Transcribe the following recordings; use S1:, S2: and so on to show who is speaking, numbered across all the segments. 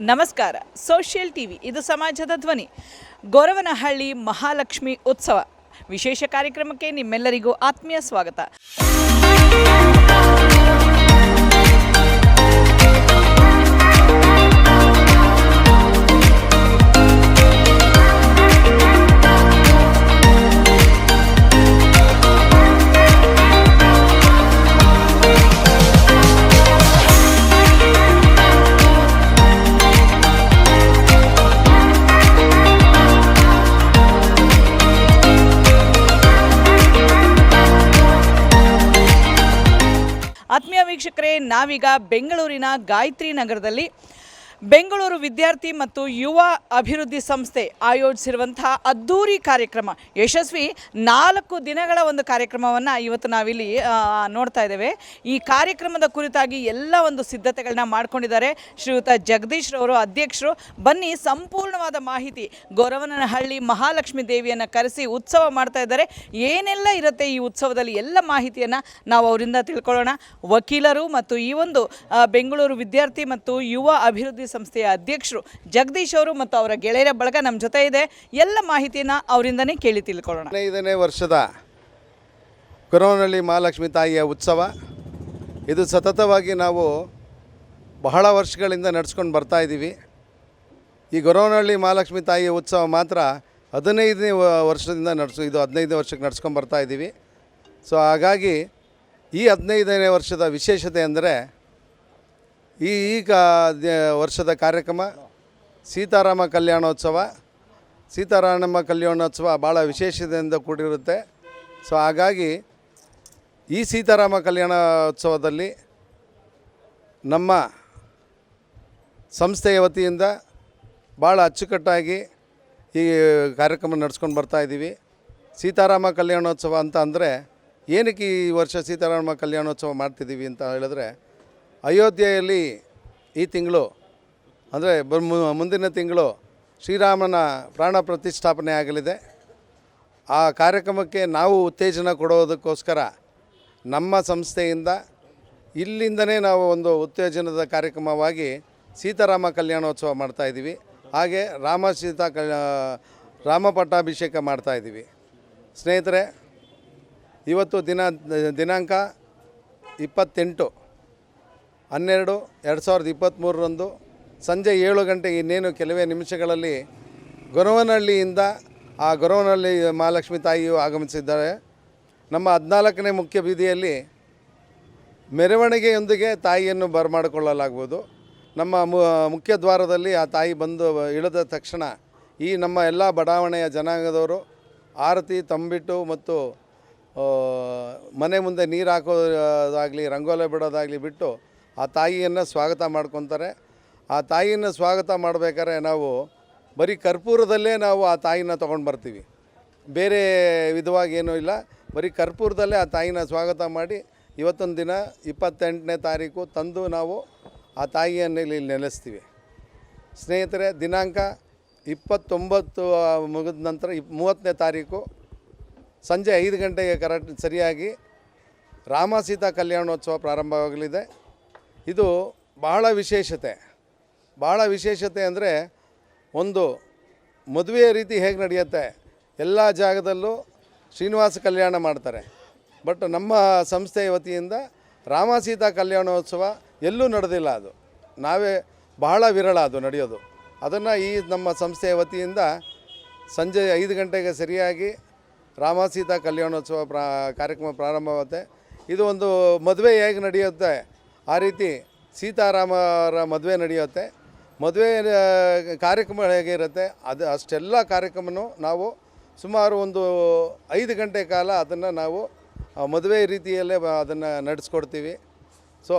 S1: ನಮಸ್ಕಾರ. Social TV ಇದು ಸಮಾಜದ ಧ್ವನಿ. ಗೊರವನಹಳ್ಳಿ ಮಹಾಲಕ್ಷ್ಮಿ ಉತ್ಸವ. ವಿಶೇಷ ಕಾರ್ಯಕ್ರಮಕ್ಕೆ ನಿಮ್ಮೆಲ್ಲರಿಗೂ ಆತ್ಮೀಯ ಸ್ವಾಗತ. ವೀಕ್ಷಕರೇ ನಾವೀಗ ಬೆಂಗಳೂರಿನ ಗಾಯತ್ರಿ ನಗರದಲ್ಲಿ ಬೆಂಗಳೂರು ವಿದ್ಯಾರ್ಥಿ ಮತ್ತು ಯುವ ಅಭಿವೃದ್ಧಿ ಸಂಸ್ಥೆ ಆಯೋಜಿಸಿರುವಂತಹ ಅದ್ದೂರಿ ಕಾರ್ಯಕ್ರಮ. ಯಶಸ್ವಿ ನಾಲ್ಕು ದಿನಗಳ ಒಂದು ಕಾರ್ಯಕ್ರಮವನ್ನು ಇವತ್ತು ನಾವಿಲ್ಲಿ ನೋಡ್ತಾ ಇದ್ದೇವೆ. ಈ ಕಾರ್ಯಕ್ರಮದ ಕುರಿತಾಗಿ ಎಲ್ಲ ಒಂದು ಸಿದ್ಧತೆಗಳನ್ನ ಮಾಡ್ಕೊಂಡಿದ್ದಾರೆ ಶ್ರೀಯುತ ಜಗದೀಶ್ ರವರು ಅಧ್ಯಕ್ಷರು. ಬನ್ನಿ, ಸಂಪೂರ್ಣವಾದ ಮಾಹಿತಿ ಗೊರವನಹಳ್ಳಿ ಮಹಾಲಕ್ಷ್ಮಿ ದೇವಿಯನ್ನು ಕರೆಸಿ ಉತ್ಸವ ಮಾಡ್ತಾ ಇದ್ದಾರೆ. ಏನೆಲ್ಲ ಇರುತ್ತೆ ಈ ಉತ್ಸವದಲ್ಲಿ? ಎಲ್ಲ ಮಾಹಿತಿಯನ್ನು ನಾವು ಅವರಿಂದ ತಿಳ್ಕೊಳ್ಳೋಣ. ವಕೀಲರು ಮತ್ತು ಈ ಒಂದು ಬೆಂಗಳೂರು ವಿದ್ಯಾರ್ಥಿ ಮತ್ತು ಯುವ ಅಭಿವೃದ್ಧಿ ಸಂಸ್ಥೆಯ ಅಧ್ಯಕ್ಷರು ಜಗದೀಶ್ ಅವರು ಮತ್ತು ಅವರ ಗೆಳೆಯರ ಬಳಗ ನಮ್ಮ ಜೊತೆ ಇದೆ. ಎಲ್ಲ ಮಾಹಿತಿನ ಅವರಿಂದನೇ ಕೇಳಿ ತಿಳ್ಕೊಳ್ಳೋಣ.
S2: ಹದಿನೈದನೇ ವರ್ಷದ ಕೊರೋನಹಳ್ಳಿ ಮಹಾಲಕ್ಷ್ಮಿ ತಾಯಿಯ ಉತ್ಸವ. ಇದು ಸತತವಾಗಿ ನಾವು ಬಹಳ ವರ್ಷಗಳಿಂದ ನಡೆಸ್ಕೊಂಡು ಬರ್ತಾ ಇದ್ದೀವಿ. ಈ ಗೊರವನಹಳ್ಳಿ ಮಹಾಲಕ್ಷ್ಮಿ ತಾಯಿಯ ಉತ್ಸವ ಮಾತ್ರ ಹದಿನೈದನೇ ವರ್ಷದಿಂದ ನಡೆಸು, ಇದು ಹದಿನೈದನೇ ವರ್ಷಕ್ಕೆ ನಡ್ಸ್ಕೊಂಡು ಬರ್ತಾ ಇದ್ದೀವಿ. ಸೊ, ಹಾಗಾಗಿ ಈ ಹದಿನೈದನೇ ವರ್ಷದ ವಿಶೇಷತೆ ಅಂದರೆ ಈ ಈಗ ವರ್ಷದ ಕಾರ್ಯಕ್ರಮ ಸೀತಾರಾಮ ಕಲ್ಯಾಣೋತ್ಸವ. ಸೀತಾರಾಮ ಕಲ್ಯಾಣೋತ್ಸವ ಭಾಳ ವಿಶೇಷತೆಯಿಂದ ಕೂಡಿರುತ್ತೆ. ಸೊ ಹಾಗಾಗಿ ಈ ಸೀತಾರಾಮ ಕಲ್ಯಾಣೋತ್ಸವದಲ್ಲಿ ನಮ್ಮ ಸಂಸ್ಥೆಯ ವತಿಯಿಂದ ಭಾಳ ಅಚ್ಚುಕಟ್ಟಾಗಿ ಈ ಕಾರ್ಯಕ್ರಮ ನಡೆಸ್ಕೊಂಡು ಬರ್ತಾ ಇದ್ದೀವಿ. ಸೀತಾರಾಮ ಕಲ್ಯಾಣೋತ್ಸವ ಅಂತ ಅಂದರೆ ಏನಕ್ಕೆ ಈ ವರ್ಷ ಸೀತಾರಾಮ ಕಲ್ಯಾಣೋತ್ಸವ ಮಾಡ್ತಿದ್ದೀವಿ ಅಂತ ಹೇಳಿದ್ರೆ ಅಯೋಧ್ಯೆಯಲ್ಲಿ ಈ ತಿಂಗಳು, ಅಂದರೆ ಮುಂದಿನ ತಿಂಗಳು ಶ್ರೀರಾಮನ ಪ್ರಾಣ ಪ್ರತಿಷ್ಠಾಪನೆ ಆಗಲಿದೆ. ಆ ಕಾರ್ಯಕ್ರಮಕ್ಕೆ ನಾವು ಉತ್ತೇಜನ ಕೊಡೋದಕ್ಕೋಸ್ಕರ ನಮ್ಮ ಸಂಸ್ಥೆಯಿಂದ ಇಲ್ಲಿಂದನೇ ನಾವು ಒಂದು ಉತ್ತೇಜನದ ಕಾರ್ಯಕ್ರಮವಾಗಿ ಸೀತಾರಾಮ ಕಲ್ಯಾಣೋತ್ಸವ ಮಾಡ್ತಾಯಿದ್ದೀವಿ ಹಾಗೆ ರಾಮ ಸೀತಾ ಕಲ್ಯ ರಾಮ ಪಟ್ಟಾಭಿಷೇಕ ಮಾಡ್ತಾಯಿದ್ದೀವಿ ಸ್ನೇಹಿತರೆ, ಇವತ್ತು ದಿನ, ದಿನಾಂಕ ಇಪ್ಪತ್ತೆಂಟು. ಹನ್ನೆರಡು, ಎರಡು ಸಾವಿರದ ಇಪ್ಪತ್ತ್ಮೂರರಂದು ಸಂಜೆ ಏಳು ಗಂಟೆಗೆ ಇನ್ನೇನು ಕೆಲವೇ ನಿಮಿಷಗಳಲ್ಲಿ ಗೊರವನಹಳ್ಳಿಯಿಂದ ಆ ಗೊರವನಹಳ್ಳಿ ಮಹಾಲಕ್ಷ್ಮಿ ತಾಯಿಯು ಆಗಮಿಸಿದ್ದಾರೆ. ನಮ್ಮ ಹದಿನಾಲ್ಕನೇ ಮುಖ್ಯ ಬೀದಿಯಲ್ಲಿ ಮೆರವಣಿಗೆಯೊಂದಿಗೆ ತಾಯಿಯನ್ನು ಬರಮಾಡಿಕೊಳ್ಳಲಾಗುವುದು ನಮ್ಮ ಮುಖ್ಯ ದ್ವಾರದಲ್ಲಿ ಆ ತಾಯಿ ಬಂದು ಇಳಿದ ತಕ್ಷಣ ಈ ನಮ್ಮ ಎಲ್ಲ ಬಡಾವಣೆಯ ಜನಾಂಗದವರು ಆರತಿ, ತಂಬಿಟ್ಟು ಮತ್ತು ಮನೆ ಮುಂದೆ ನೀರು ಹಾಕೋದಾಗಲಿ, ರಂಗೋಲೆ ಬಿಡೋದಾಗಲಿ ಬಿಟ್ಟು ಆ ತಾಯಿಯನ್ನು ಸ್ವಾಗತ ಮಾಡ್ಕೊತಾರೆ. ಆ ತಾಯಿಯನ್ನು ಸ್ವಾಗತ ಮಾಡಬೇಕಾದ್ರೆ ನಾವು ಬರೀ ಕರ್ಪೂರದಲ್ಲೇ ನಾವು ಆ ತಾಯಿನ ತೊಗೊಂಡು ಬರ್ತೀವಿ. ಬೇರೆ ವಿಧವಾಗಿ ಏನೂ ಇಲ್ಲ. ಬರೀ ಕರ್ಪೂರದಲ್ಲೇ ಆ ತಾಯಿನ ಸ್ವಾಗತ ಮಾಡಿ ಇವತ್ತೊಂದು ದಿನ ಇಪ್ಪತ್ತೆಂಟನೇ ತಾರೀಕು ತಂದು ನಾವು ಆ ತಾಯಿಯನ್ನು ಇಲ್ಲಿ ನೆಲೆಸ್ತೀವಿ. ಸ್ನೇಹಿತರೆ, ದಿನಾಂಕ ಇಪ್ಪತ್ತೊಂಬತ್ತು ಮುಗಿದ ನಂತರ ಇಪ್ ಮೂವತ್ತನೇ ತಾರೀಕು ಸಂಜೆ ಐದು ಗಂಟೆಗೆ ಕರೆಕ್ಟ್, ಸರಿಯಾಗಿ ರಾಮ ಸೀತಾ ಕಲ್ಯಾಣೋತ್ಸವ ಪ್ರಾರಂಭವಾಗಲಿದೆ. ಇದು ಬಹಳ ವಿಶೇಷತೆ. ಬಹಳ ವಿಶೇಷತೆ ಅಂದರೆ ಒಂದು ಮದುವೆಯ ರೀತಿ ಹೇಗೆ ನಡೆಯುತ್ತೆ? ಎಲ್ಲ ಜಾಗದಲ್ಲೂ ಶ್ರೀನಿವಾಸ ಕಲ್ಯಾಣ ಮಾಡ್ತಾರೆ. ಬಟ್ ನಮ್ಮ ಸಂಸ್ಥೆಯ ವತಿಯಿಂದ ರಾಮ ಸೀತಾ ಕಲ್ಯಾಣೋತ್ಸವ ಎಲ್ಲೂ ನಡೆದಿಲ್ಲ ಅದು. ನಾವೇ ಬಹಳ ವಿರಳ ಅದು ನಡೆಯೋದು. ಅದನ್ನು ಈ ನಮ್ಮ ಸಂಸ್ಥೆಯ ವತಿಯಿಂದ ಸಂಜೆ ಐದು ಗಂಟೆಗೆ ಸರಿಯಾಗಿ ರಾಮ ಸೀತಾ ಕಲ್ಯಾಣೋತ್ಸವ ಪ್ರಾ ಕಾರ್ಯಕ್ರಮ ಪ್ರಾರಂಭವಾಗುತ್ತೆ. ಇದು ಒಂದು ಮದುವೆ ಹೇಗೆ ನಡೆಯುತ್ತೆ? ಆ ರೀತಿ ಸೀತಾರಾಮರ ಮದುವೆ ನಡೆಯುತ್ತೆ. ಮದುವೆ ಕಾರ್ಯಕ್ರಮ ಹೇಗಿರುತ್ತೆ ಅದು ಅಷ್ಟೆಲ್ಲ ಕಾರ್ಯಕ್ರಮನೂ ನಾವು ಸುಮಾರು ಒಂದು ಐದು ಗಂಟೆ ಕಾಲ ಅದನ್ನು ನಾವು ಮದುವೆ ರೀತಿಯಲ್ಲೇ ಅದನ್ನು ನಡೆಸ್ಕೊಡ್ತೀವಿ. ಸೊ,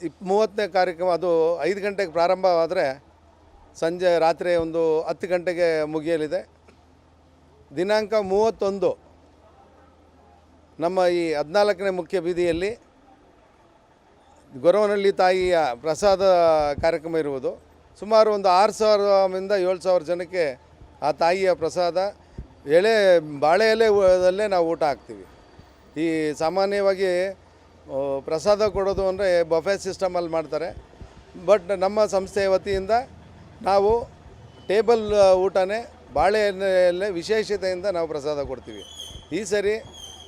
S2: ಇಪ್, ಮೂವತ್ತನೇ ಕಾರ್ಯಕ್ರಮ ಅದು ಐದು ಗಂಟೆಗೆ ಪ್ರಾರಂಭವಾದರೆ ಸಂಜೆ ರಾತ್ರಿ ಒಂದು ಹತ್ತು ಗಂಟೆಗೆ ಮುಗಿಯಲಿದೆ. ದಿನಾಂಕ ಮೂವತ್ತೊಂದು ನಮ್ಮ ಈ ಹದಿನಾಲ್ಕನೇ ಮುಖ್ಯ ಬೀದಿಯಲ್ಲಿ ಗೊರವನಹಳ್ಳಿ ತಾಯಿಯ ಪ್ರಸಾದ ಕಾರ್ಯಕ್ರಮ ಇರುವುದು. ಸುಮಾರು ಒಂದು ಆರು ಸಾವಿರದಿಂದ ಏಳು ಸಾವಿರ ಜನಕ್ಕೆ ಆ ತಾಯಿಯ ಪ್ರಸಾದ. ಎಳೆ, ಬಾಳೆ ಎಲೆದಲ್ಲೇ ನಾವು ಊಟ ಹಾಕ್ತೀವಿ. ಈ ಸಾಮಾನ್ಯವಾಗಿ ಪ್ರಸಾದ ಕೊಡೋದು ಅಂದರೆ ಬಫೆ ಸಿಸ್ಟಮಲ್ಲಿ ಮಾಡ್ತಾರೆ. ಬಟ್ ನಮ್ಮ ಸಂಸ್ಥೆಯ ವತಿಯಿಂದ ನಾವು ಟೇಬಲ್, ಊಟನೇ ಬಾಳೆ ಎಲೆಯಲ್ಲೇ ವಿಶೇಷತೆಯಿಂದ ನಾವು ಪ್ರಸಾದ ಕೊಡ್ತೀವಿ. ಈ ಸರಿ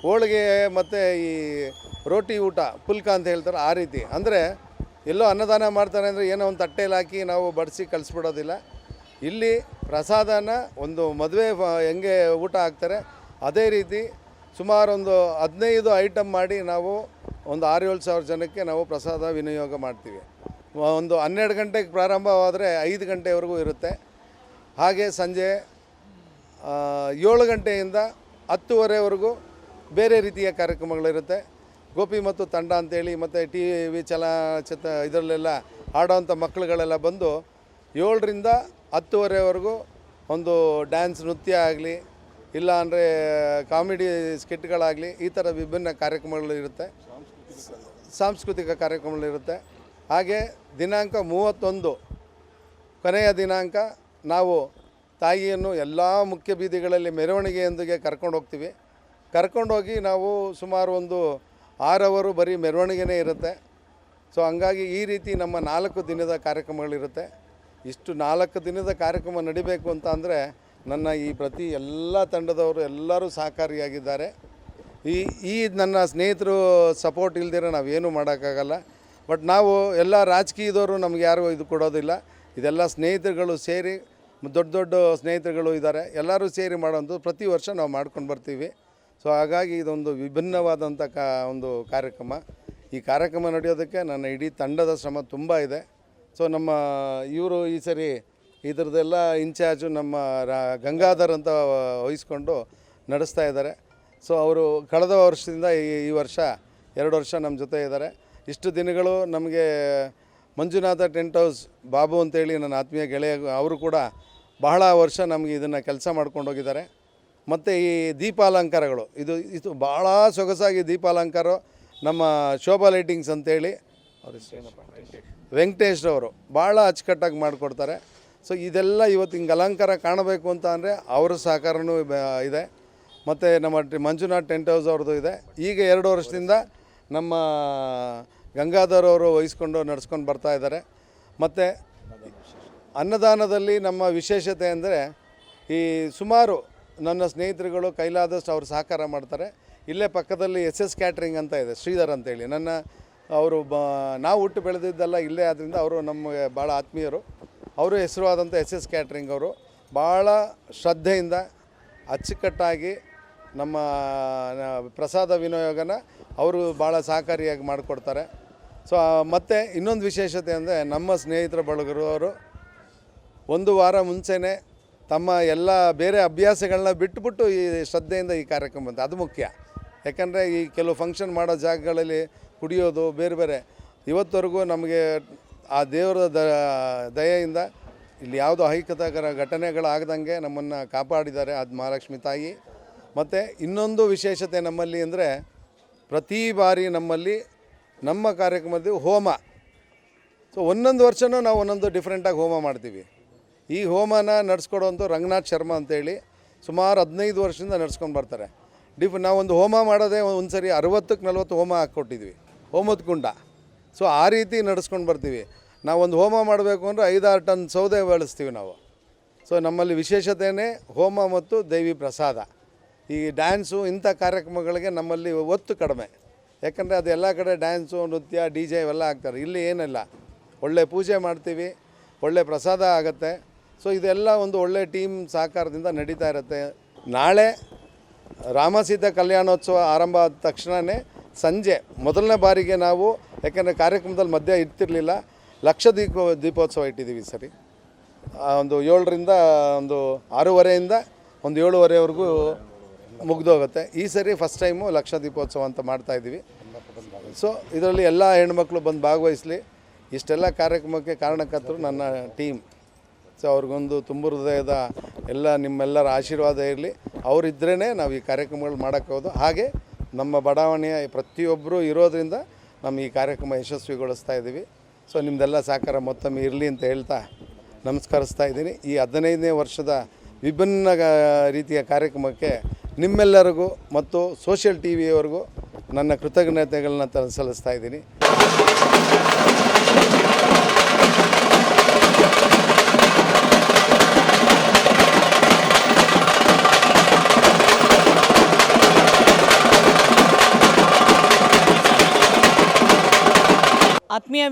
S2: ಹೋಳಿಗೆ ಮತ್ತು ಈ ರೋಟಿ ಊಟ, ಪುಲ್ಕ ಅಂತ ಹೇಳ್ತಾರೆ ಆ ರೀತಿ. ಅಂದರೆ ಎಲ್ಲೋ ಅನ್ನದಾನ ಮಾಡ್ತಾರೆ ಅಂದರೆ ಏನೋ ಒಂದು ತಟ್ಟೆಯಲ್ಲಿ ಹಾಕಿ ನಾವು ಬಡಿಸಿ ಕಳಿಸ್ಬಿಡೋದಿಲ್ಲ. ಇಲ್ಲಿ ಪ್ರಸಾದನ ಒಂದು ಮದುವೆ ಹೆಂಗೆ ಊಟ ಹಾಕ್ತಾರೆ, ಅದೇ ರೀತಿ ಸುಮಾರು ಒಂದು ಹದಿನೈದು ಐಟಮ್ ಮಾಡಿ ನಾವು ಒಂದು ಆರು ಏಳು ಸಾವಿರ ಜನಕ್ಕೆ ನಾವು ಪ್ರಸಾದ ವಿನಿಯೋಗ ಮಾಡ್ತೀವಿ. ಒಂದು ಹನ್ನೆರಡು ಗಂಟೆಗೆ ಪ್ರಾರಂಭವಾದರೆ ಐದು ಗಂಟೆವರೆಗೂ ಇರುತ್ತೆ. ಹಾಗೆ ಸಂಜೆ ಏಳು ಗಂಟೆಯಿಂದ ಹತ್ತುವರೆವರೆಗೂ ಬೇರೆ ರೀತಿಯ ಕಾರ್ಯಕ್ರಮಗಳಿರುತ್ತೆ. ಗೋಪಿ ಮತ್ತು ತಂಡ ಅಂತೇಳಿ ಮತ್ತು ಟಿ ವಿ ಚಲನಚಿತ್ರ ಇದರಲ್ಲೆಲ್ಲ ಆಡೋವಂಥ ಮಕ್ಕಳುಗಳೆಲ್ಲ ಬಂದು ಏಳರಿಂದ ಹತ್ತುವರೆವರೆಗೂ ಒಂದು ಡ್ಯಾನ್ಸ್ ನೃತ್ಯ ಆಗಲಿ, ಇಲ್ಲ ಅಂದರೆ ಕಾಮಿಡಿ ಸ್ಕಿಟ್ಗಳಾಗಲಿ ಈ ಥರ ವಿಭಿನ್ನ ಕಾರ್ಯಕ್ರಮಗಳು ಇರುತ್ತೆ ಸಾಂಸ್ಕೃತಿಕ ಕಾರ್ಯಕ್ರಮಗಳಿರುತ್ತೆ. ಹಾಗೆ ದಿನಾಂಕ ಮೂವತ್ತೊಂದು, ಕೊನೆಯ ದಿನಾಂಕ ನಾವು ತಾಯಿಯನ್ನು ಎಲ್ಲ ಮುಖ್ಯ ಬೀದಿಗಳಲ್ಲಿ ಮೆರವಣಿಗೆಯೊಂದಿಗೆ ಕರ್ಕೊಂಡು ಹೋಗ್ತೀವಿ. ಕರ್ಕೊಂಡೋಗಿ ನಾವು ಸುಮಾರು ಒಂದು ಆರು ಅವರು ಬರೀ ಮೆರವಣಿಗೆನೇ ಇರುತ್ತೆ. ಸೊ ಹಂಗಾಗಿ ಈ ರೀತಿ ನಮ್ಮ ನಾಲ್ಕು ದಿನದ ಕಾರ್ಯಕ್ರಮಗಳಿರುತ್ತೆ. ಇಷ್ಟು ನಾಲ್ಕು ದಿನದ ಕಾರ್ಯಕ್ರಮ ನಡಿಬೇಕು ಅಂತ ಅಂದರೆ ನನ್ನ ಈ ಪ್ರತಿ ಎಲ್ಲ ತಂಡದವರು ಎಲ್ಲರೂ ಸಹಕಾರಿಯಾಗಿದ್ದಾರೆ. ಈ ಈ ನನ್ನ ಸ್ನೇಹಿತರು ಸಪೋರ್ಟ್ ಇಲ್ದಿರ ನಾವೇನು ಮಾಡೋಕ್ಕಾಗಲ್ಲ. ಬಟ್ ನಾವು ಎಲ್ಲ ರಾಜಕೀಯದವರು ನಮ್ಗೆ ಯಾರು ಇದು ಕೊಡೋದಿಲ್ಲ. ಇದೆಲ್ಲ ಸ್ನೇಹಿತರುಗಳು ಸೇರಿ, ದೊಡ್ಡ ದೊಡ್ಡ ಸ್ನೇಹಿತರುಗಳು ಇದ್ದಾರೆ. ಎಲ್ಲರೂ ಸೇರಿ ಮಾಡೋದು ಪ್ರತಿ ವರ್ಷ ನಾವು ಮಾಡ್ಕೊಂಡು ಬರ್ತೀವಿ. ಸೊ ಹಾಗಾಗಿ ಇದೊಂದು ವಿಭಿನ್ನವಾದಂಥ ಕಾ, ಒಂದು ಕಾರ್ಯಕ್ರಮ. ಈ ಕಾರ್ಯಕ್ರಮ ನಡೆಯೋದಕ್ಕೆ ನನ್ನ ಇಡೀ ತಂಡದ ಶ್ರಮ ತುಂಬ ಇದೆ. ಸೊ ನಮ್ಮ ಇವರು ಈ ಸರಿ ಇದರದೆಲ್ಲ ಇನ್ಚಾರ್ಜು ನಮ್ಮ ರಾ, ಗಂಗಾಧರ್ ಅಂತ ವಹಿಸ್ಕೊಂಡು ನಡೆಸ್ತಾ ಇದ್ದಾರೆ. ಸೊ ಅವರು ಕಳೆದ ವರ್ಷದಿಂದ ಈ ಈ ವರ್ಷ ಎರಡು ವರ್ಷ ನಮ್ಮ ಜೊತೆ ಇದ್ದಾರೆ. ಇಷ್ಟು ದಿನಗಳು ನಮಗೆ ಮಂಜುನಾಥ ಟೆಂಟ್ ಹೌಸ್ ಬಾಬು ಅಂತೇಳಿ ನನ್ನ ಆತ್ಮೀಯ ಗೆಳೆಯ ಅವರು ಕೂಡ ಬಹಳ ವರ್ಷ ನಮಗೆ ಇದನ್ನು ಕೆಲಸ ಮಾಡ್ಕೊಂಡು ಹೋಗಿದ್ದಾರೆ. ಮತ್ತು ಈ ದೀಪಾಲಂಕಾರಗಳು. ಇದು ಇದು ಭಾಳ ಸೊಗಸಾಗಿ ದೀಪಾಲಂಕಾರ. ನಮ್ಮ ಶೋಭಾ ಲೈಟಿಂಗ್ಸ್ ಅಂತೇಳಿ ವೆಂಕಟೇಶ್ರವರು ಭಾಳ ಅಚ್ಚುಕಟ್ಟಾಗಿ ಮಾಡಿಕೊಡ್ತಾರೆ. ಸೊ, ಇದೆಲ್ಲ ಇವತ್ತು ಹಿಂಗೆ ಅಲಂಕಾರ ಕಾಣಬೇಕು ಅಂತ ಅಂದರೆ ಅವರ ಸಹಕಾರನೂ ಇದೆ. ಮತ್ತು ನಮ್ಮ ಮಂಜುನಾಥ್ ಟೆಂಟ್ ಹೌಸ್ ಅವ್ರದ್ದು ಇದೆ. ಈಗ ಎರಡು ವರ್ಷದಿಂದ ನಮ್ಮ ಗಂಗಾಧರ್ ಅವರು ವಹಿಸ್ಕೊಂಡು ನಡೆಸ್ಕೊಂಡು ಬರ್ತಾ ಇದ್ದಾರೆ. ಮತ್ತು ಅನ್ನದಾನದಲ್ಲಿ ನಮ್ಮ ವಿಶೇಷತೆ ಅಂದರೆ ಈ ಸುಮಾರು ನನ್ನ ಸ್ನೇಹಿತರುಗಳು ಕೈಲಾದಷ್ಟು ಅವರು ಸಹಕಾರ ಮಾಡ್ತಾರೆ. ಇಲ್ಲೇ ಪಕ್ಕದಲ್ಲಿ ಎಸ್ ಎಸ್ ಕ್ಯಾಟ್ರಿಂಗ್ ಅಂತ ಇದೆ, ಶ್ರೀಧರ್ ಅಂತೇಳಿ. ನನ್ನ, ಅವರು ಬ, ನಾವು ಹುಟ್ಟು ಬೆಳೆದಿದ್ದೆಲ್ಲ, ಇಲ್ಲೇ ಆದ್ದರಿಂದ ಅವರು ನಮಗೆ ಭಾಳ ಆತ್ಮೀಯರು. ಅವರು ಹೆಸರುವಾದಂಥ ಎಸ್ ಎಸ್ ಕ್ಯಾಟ್ರಿಂಗ್ ಅವರು. ಭಾಳ ಶ್ರದ್ಧೆಯಿಂದ ಅಚ್ಚುಕಟ್ಟಾಗಿ ನಮ್ಮ ಪ್ರಸಾದ ವಿನಿಯೋಗನ ಅವರು ಭಾಳ ಸಹಕಾರಿಯಾಗಿ ಮಾಡಿಕೊಡ್ತಾರೆ. ಸೊ ಮತ್ತು ಇನ್ನೊಂದು ವಿಶೇಷತೆ ಅಂದರೆ ನಮ್ಮ ಸ್ನೇಹಿತರ ಬಳಗರು ಅವರು ಒಂದು ವಾರ ಮುಂಚೆನೇ ತಮ್ಮ ಎಲ್ಲ ಬೇರೆ ಅಭ್ಯಾಸಗಳನ್ನ ಬಿಟ್ಟುಬಿಟ್ಟು ಈ ಶ್ರದ್ಧೆಯಿಂದ ಈ ಕಾರ್ಯಕ್ರಮ ಬಂತು. ಅದು ಮುಖ್ಯ. ಯಾಕಂದರೆ ಈ ಕೆಲವು ಫಂಕ್ಷನ್ ಮಾಡೋ ಜಾಗಗಳಲ್ಲಿ ಕುಡಿಯೋದು, ಬೇರೆ ಬೇರೆ. ಇವತ್ತವರೆಗೂ ನಮಗೆ ಆ ದೇವರ ದಯೆಯಿಂದ ಇಲ್ಲಿ ಯಾವುದೋ ಅಹಿತಕರ ಘಟನೆಗಳಾಗದಂಗೆ ನಮ್ಮನ್ನು ಕಾಪಾಡಿದ್ದಾರೆ ಅದು ಮಹಾಲಕ್ಷ್ಮಿ ತಾಯಿ. ಮತ್ತು ಇನ್ನೊಂದು ವಿಶೇಷತೆ ನಮ್ಮಲ್ಲಿ ಅಂದರೆ ಪ್ರತಿ ಬಾರಿ ನಮ್ಮಲ್ಲಿ ನಮ್ಮ ಕಾರ್ಯಕ್ರಮದಲ್ಲಿ ಹೋಮ. ಸೊ ಒಂದೊಂದು ವರ್ಷನೂ ನಾವು ಒಂದೊಂದು ಡಿಫ್ರೆಂಟಾಗಿ ಹೋಮ ಮಾಡ್ತೀವಿ. ಈ ಹೋಮನ ನಡೆಸ್ಕೊಡೋಂಥ ರಂಗನಾಥ್ ಶರ್ಮಾ ಅಂತೇಳಿ ಸುಮಾರು ಹದಿನೈದು ವರ್ಷದಿಂದ ನಡ್ಸ್ಕೊಂಡು ಬರ್ತಾರೆ. ಡಿಫ್ ನಾವೊಂದು ಹೋಮ ಮಾಡೋದೇ ಒಂದು ಸರಿ ಅರವತ್ತಕ್ಕೆ ನಲ್ವತ್ತು ಹೋಮ ಹಾಕ್ಕೊಟ್ಟಿದ್ವಿ, ಹೋಮದ ಕುಂಡ ಸೊ ಆ ರೀತಿ ನಡೆಸ್ಕೊಂಡು ಬರ್ತೀವಿ. ನಾವೊಂದು ಹೋಮ ಮಾಡಬೇಕು ಅಂದರೆ ಐದಾರು ಟನ್ ಸೌದೆ ಬಳಸ್ತೀವಿ ನಾವು. ಸೊ ನಮ್ಮಲ್ಲಿ ವಿಶೇಷತೆಯೇ ಹೋಮ ಮತ್ತು ದೇವಿ ಪ್ರಸಾದ. ಈ ಡ್ಯಾನ್ಸು ಇಂಥ ಕಾರ್ಯಕ್ರಮಗಳಿಗೆ ನಮ್ಮಲ್ಲಿ ಒತ್ತು ಕಡಿಮೆ. ಯಾಕಂದರೆ ಅದು ಎಲ್ಲ ಕಡೆ ಡ್ಯಾನ್ಸು, ನೃತ್ಯ, ಡಿ ಜೆ ಇವೆಲ್ಲ ಆಗ್ತಾರೆ. ಇಲ್ಲಿ ಏನಿಲ್ಲ. ಒಳ್ಳೆ ಪೂಜೆ ಮಾಡ್ತೀವಿ, ಒಳ್ಳೆ ಪ್ರಸಾದ ಆಗುತ್ತೆ. ಸೊ ಇದೆಲ್ಲ ಒಂದು ಒಳ್ಳೆ ಟೀಮ್ ಸಹಕಾರದಿಂದ ನಡೀತಾ ಇರುತ್ತೆ. ನಾಳೆ ರಾಮಸೀತಾ ಕಲ್ಯಾಣೋತ್ಸವ ಆರಂಭ ಆದ ತಕ್ಷಣವೇ ಸಂಜೆ ಮೊದಲನೇ ಬಾರಿಗೆ ನಾವು, ಯಾಕೆಂದರೆ ಕಾರ್ಯಕ್ರಮದಲ್ಲಿ ಮಧ್ಯ ಇರ್ತಿರಲಿಲ್ಲ, ಲಕ್ಷ ದೀಪ, ದೀಪೋತ್ಸವ ಇಟ್ಟಿದ್ದೀವಿ ಸರಿ. ಒಂದು ಏಳರಿಂದ ಒಂದು ಆರೂವರೆಯಿಂದ ಒಂದು ಏಳುವರೆವರೆಗೂ ಮುಗ್ದೋಗುತ್ತೆ. ಈ ಸರಿ ಫಸ್ಟ್ ಟೈಮು ಲಕ್ಷ ದೀಪೋತ್ಸವ ಅಂತ ಮಾಡ್ತಾ ಇದ್ದೀವಿ. ಸೊ ಇದರಲ್ಲಿ ಎಲ್ಲ ಹೆಣ್ಮಕ್ಳು ಬಂದು ಭಾಗವಹಿಸಲಿ. ಇಷ್ಟೆಲ್ಲ ಕಾರ್ಯಕ್ರಮಕ್ಕೆ ಕಾರಣಕರ್ತರು ನನ್ನ ಟೀಮ್. ಸೊ ಅವ್ರಿಗೊಂದು ತುಂಬ ಹೃದಯದ ಎಲ್ಲ ನಿಮ್ಮೆಲ್ಲರ ಆಶೀರ್ವಾದ ಇರಲಿ. ಅವರಿದ್ರೇ ನಾವು ಈ ಕಾರ್ಯಕ್ರಮಗಳು ಮಾಡೋಕ್ಕೋದು ಹಾಗೆ ನಮ್ಮ ಬಡಾವಣೆಯ ಪ್ರತಿಯೊಬ್ಬರು ಇರೋದರಿಂದ ನಮ್ಮ ಈ ಕಾರ್ಯಕ್ರಮ ಯಶಸ್ವಿಗೊಳಿಸ್ತಾ ಇದ್ದೀವಿ. ಸೊ ನಿಮ್ಮದೆಲ್ಲ ಸಹಕಾರ ಮತ್ತೊಮ್ಮೆ ಇರಲಿ ಅಂತ ಹೇಳ್ತಾ ನಮಸ್ಕರಿಸ್ತಾ ಇದ್ದೀನಿ. ಈ ಹದಿನೈದನೇ ವರ್ಷದ ವಿಭಿನ್ನ ರೀತಿಯ ಕಾರ್ಯಕ್ರಮಕ್ಕೆ ನಿಮ್ಮೆಲ್ಲರಿಗೂ ಮತ್ತು ಸೋಷಿಯಲ್ ಟಿ ವಿಯವರೆಗೂ ನನ್ನ ಕೃತಜ್ಞತೆಗಳನ್ನ ಸಲ್ಲಿಸ್ತಾ ಇದ್ದೀನಿ.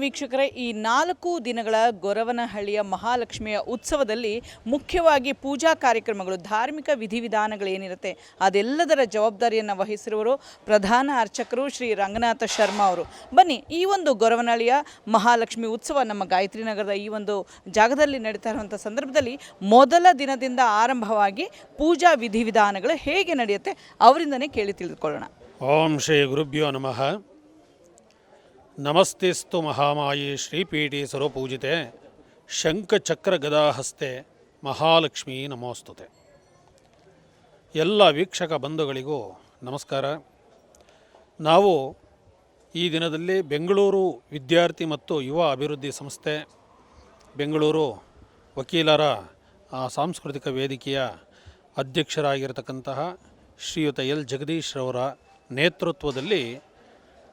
S1: ವೀಕ್ಷಕರೇ, ಈ ನಾಲ್ಕು ದಿನಗಳ ಗೊರವನಹಳ್ಳಿಯ ಮಹಾಲಕ್ಷ್ಮಿಯ ಉತ್ಸವದಲ್ಲಿ ಮುಖ್ಯವಾಗಿ ಪೂಜಾ ಕಾರ್ಯಕ್ರಮಗಳು, ಧಾರ್ಮಿಕ ವಿಧಿವಿಧಾನಗಳೇನಿರುತ್ತೆ, ಅದೆಲ್ಲದರ ಜವಾಬ್ದಾರಿಯನ್ನು ವಹಿಸಿರುವರು ಪ್ರಧಾನ ಅರ್ಚಕರು ಶ್ರೀ ರಂಗನಾಥ ಶರ್ಮಾ ಅವರು. ಬನ್ನಿ, ಈ ಒಂದು ಗೊರವನಹಳ್ಳಿಯ ಮಹಾಲಕ್ಷ್ಮಿ ಉತ್ಸವ ನಮ್ಮ ಗಾಯತ್ರಿ ನಗರದ ಈ ಒಂದು ಜಾಗದಲ್ಲಿ ನಡೀತಾ ಇರುವಂಥ ಸಂದರ್ಭದಲ್ಲಿ ಮೊದಲ ದಿನದಿಂದ ಆರಂಭವಾಗಿ ಪೂಜಾ ವಿಧಿವಿಧಾನಗಳು ಹೇಗೆ ನಡೆಯುತ್ತೆ ಅವರಿಂದನೇ ಕೇಳಿ ತಿಳಿದುಕೊಳ್ಳೋಣ.
S3: ಓಂ ಶ್ರೀ ಗುರುಭ್ಯೋ ನಮಃ. ನಮಸ್ತೆಸ್ತು ಮಹಾಮಾಯಿ ಶ್ರೀಪೀಠಿ ಸರ್ವಪೂಜಿತೆ ಶಂಖಚಕ್ರ ಗದಾಹಸ್ತೆ ಮಹಾಲಕ್ಷ್ಮೀ ನಮೋಸ್ತುತೆ. ಎಲ್ಲ ವೀಕ್ಷಕ ಬಂಧುಗಳಿಗೂ ನಮಸ್ಕಾರ. ನಾವು ಈ ದಿನದಲ್ಲಿ ಬೆಂಗಳೂರು ವಿದ್ಯಾರ್ಥಿ ಮತ್ತು ಯುವ ಅಭಿವೃದ್ಧಿ ಸಂಸ್ಥೆ ಬೆಂಗಳೂರು ವಕೀಲರ ಸಾಂಸ್ಕೃತಿಕ ವೇದಿಕೆಯ ಅಧ್ಯಕ್ಷರಾಗಿರತಕ್ಕಂತಹ ಶ್ರೀಯುತ ಎಲ್. ಜಗದೀಶ್ರವರ ನೇತೃತ್ವದಲ್ಲಿ